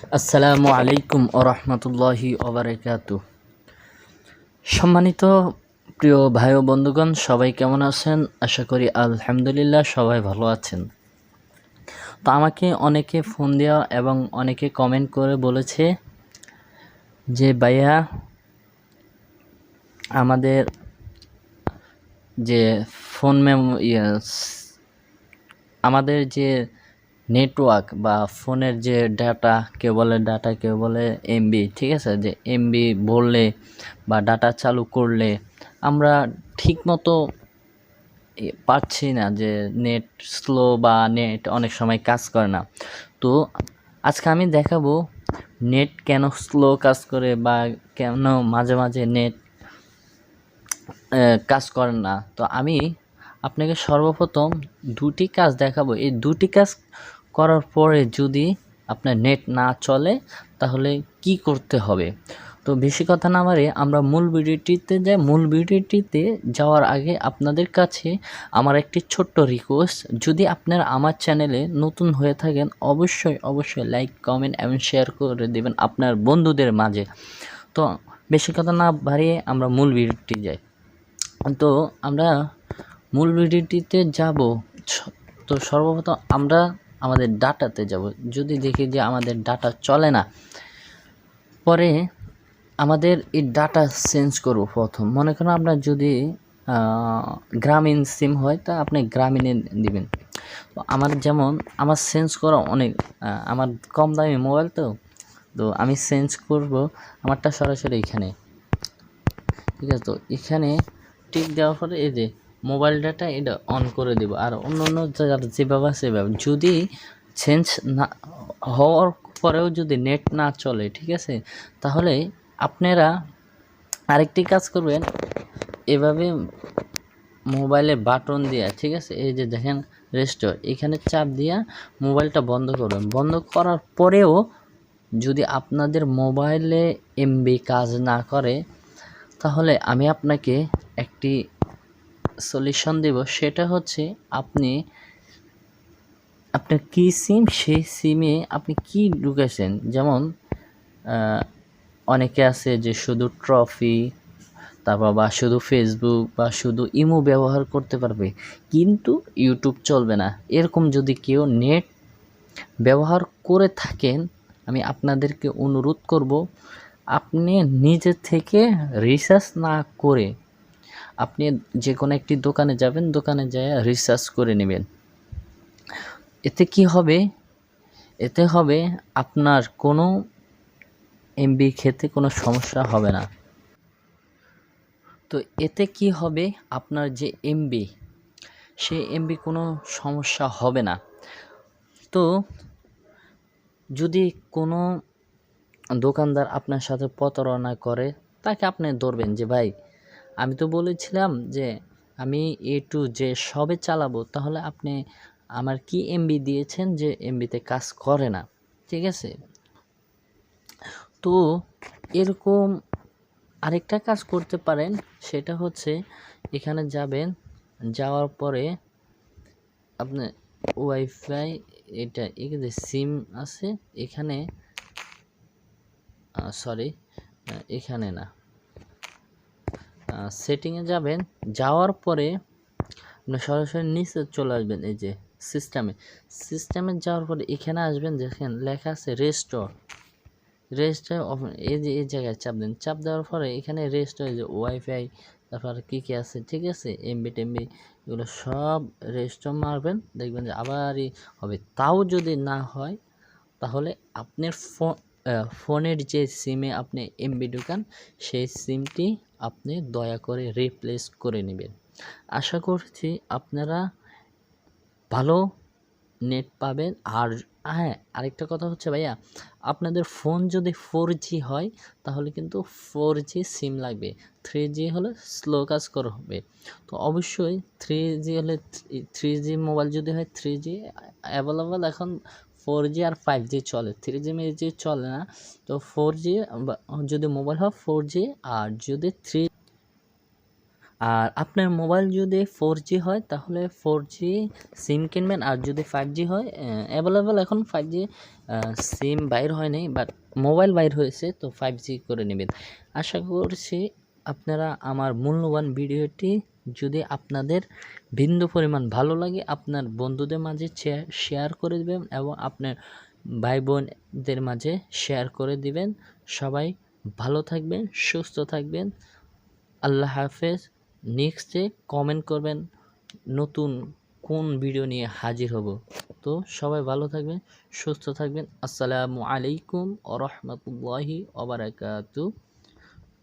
আসসালামু আলাইকুম ও রহমতুল্লাহি ওবরাকাতু সম্মানিত প্রিয় ভাই ও বন্ধুগণ, সবাই কেমন আছেন? আশা করি আলহামদুলিল্লাহ সবাই ভালো আছেন। তো আমাকে অনেকে ফোন দেওয়া এবং অনেকে কমেন্ট করে বলেছে যে, ভাইয়া, আমাদের যে ফোন মেম আমাদের যে নেটওয়ার্ক বা ফোনের যে ডাটা কেউ বলে ডাটা কেউ বলে এমবি ঠিক আছে? যে এমবি বললে বা ডাটা চালু করলে আমরা ঠিকমতো পাচ্ছি না যে নেট স্লো বা নেট অনেক সময় কাজ করে না। তো আজকে আমি দেখাবো নেট কেন স্লো কাজ করে বা কেন মাঝে মাঝে নেট কাজ করে না। তো আমি আপনাকে সর্বপ্রথম দুটি কাজ দেখাবো। এই দুটি কাজ করার পরে যদি আপনার নেট না চলে, তাহলে কি করতে হবে? তো বেশি কথা না বাড়ে আমরা মূল ভিডিওটিতে যাই। মূল ভিডিওটিতে যাওয়ার আগে আপনাদের কাছে আমার একটি ছোট্ট রিকোয়েস্ট যদি আপনারা আমার চ্যানেলে নতুন হয়ে থাকেন, অবশ্যই অবশ্যই লাইক কমেন্ট এবং শেয়ার করে দেবেন আপনার বন্ধুদের মাঝে। তো বেশি কথা না বাড়িয়ে আমরা মূল ভিডিওটি যাই। তো আমরা মূল ভিডিওটিতে যাব। তো সর্বপ্রথম আমরা আমাদের ডাটাতে যাব। যদি দেখি যে আমাদের ডাটা চলে না, পরে আমাদের এই ডাটা চেঞ্জ করব প্রথম। মনে করেন আপনার যদি গ্রামীণ সিম হয়, তা আপনি গ্রামীণে দিবেন। তো আমার যেমন, আমার চেঞ্জ করা অনেক আমার কম দামি মোবাইল তো তো আমি চেঞ্জ করব আমারটা সরাসরি এখানে। ঠিক আছে, তো এখানে টিক দেওয়ার পরে এই যে মোবাইল ডাটা এটা অন করে দেব। আর অন্য অন্য জায়গার যেভাবে সেভাবে। যদি চেঞ্জ না হওয়ার পরেও যদি নেট না চলে, ঠিক আছে? তাহলে আপনারা আরেকটি কাজ করবেন, এভাবে মোবাইলে বাটন দেওয়া ঠিক আছে? এই যে দেখেন রেস্টোর এখানে চাপ দিয়া মোবাইলটা বন্ধ করবেন। বন্ধ করার পরেও যদি আপনাদের মোবাইলে এমবি কাজ না করে, তাহলে আমি আপনাকে একটি সলিউশন দেব, সেটা হচ্ছে আপনি, আপনার কি সিম, সেই সিমে আপনি কি ঢুকেছেন যেমন অনেকে আছে যে শুধু ট্রফি, তারপর বা শুধু ফেসবুক বা শুধু ইমো ব্যবহার করতে পারবে, কিন্তু ইউটিউব চলবে না। এরকম যদি কেউ নেট ব্যবহার করে থাকেন, আমি আপনাদেরকে অনুরোধ করব, আপনি নিজে থেকে রিসার্চ না করে আপনি যে কোনো একটি দোকানে যাবেন, দোকানে যায় রিসার্চ করে নেবেন। এতে কি হবে? এতে হবে আপনার কোনো এমবি খেতে কোনো সমস্যা হবে না। তো এতে কি হবে? আপনার যে এমবি সে এমবি কোনো সমস্যা হবে না। তো যদি কোনো দোকানদার আপনার সাথে প্রতারণা করে, তাকে আপনি ধরবেন যে, ভাই আমি তো বলেছিলাম যে আমি এ টু যে সবে চালাবো, তাহলে আপনি আমার কি এমবি দিয়েছেন যে এমবিতে কাজ করে না? ঠিক আছে? তো এরকম আরেকটা কাজ করতে পারেন, সেটা হচ্ছে এখানে যাবেন, যাওয়ার পরে আপনি ওয়াইফাই এটা এখানে সিম আছে, এখানে সরি এখানে না। সেটিংয়ে যাবেন, যাওয়ার পরে আপনি সরাসরি নিচে চলে আসবেন এই যে সিস্টেমে সিস্টেমে যাওয়ার পরে এখানে আসবেন, দেখেন লেখা আছে রেস্টোর রেস্টে এই যে, এই জায়গায় চাপ দেন। চাপ দেওয়ার পরে এখানে হয়ে যে ওয়াইফাই তারপর কী কী আছে, ঠিক আছে? এমবি টেমবি এগুলো সব রেস্ট মারবেন। দেখবেন যে আবারই হবে। তাও যদি না হয়, তাহলে আপনার ফোন ফোনের যে সিমে আপনি এমবি ঢুকান, সেই সিমটি আপনি দয়া করে রিপ্লেস করে নেবেন। আশা করছি আপনারা ভালো নেট পাবেন। আর হ্যাঁ আরেকটা কথা হচ্ছে ভাইয়া, আপনাদের ফোন যদি ফোর হয়, তাহলে কিন্তু ফোর সিম লাগবে। থ্রি জি হলে স্লো কাজ করবে। তো অবশ্যই থ্রি হলে থ্রি মোবাইল যদি হয় থ্রি জি অ্যাভেলেবল এখন ফোর জি আর ফাইভ জি চলে। থ্রি জি জি চলে না, তো ফোর জি যদি মোবাইল হয় ফোর জি আর যদি থ্রি আর আপনার মোবাইল যদি ফোর জি হয়, তাহলে ফোর জি সিম কিনবেন, আর যদি ফাইভ জি হয় অ্যাভেলেবেল এখন ফাইভ জি সিম বাইর হয় নাই বাট মোবাইল বাইর হয়েছে, তো ফাইভ জি করে নেবেন। আশা করছি আপনারা আমার মূল্যবান ভিডিওটি যদি আপনাদের বিন্দু পরিমাণ ভালো লাগে, আপনার বন্ধুদের মাঝে শেয়ার করে দেবেন এবং আপনার ভাই বোনদের মাঝে শেয়ার করে দিবেন। সবাই ভালো থাকবেন, সুস্থ থাকবেন। আল্লাহ হাফেজ। নেক্সটে কমেন্ট করবেন নতুন কোন ভিডিও নিয়ে হাজির হব। তো সবাই ভালো থাকবেন, সুস্থ থাকবেন। আসসালামু আলাইকুম আ রহমতুল্লাহি ওবরাকাতু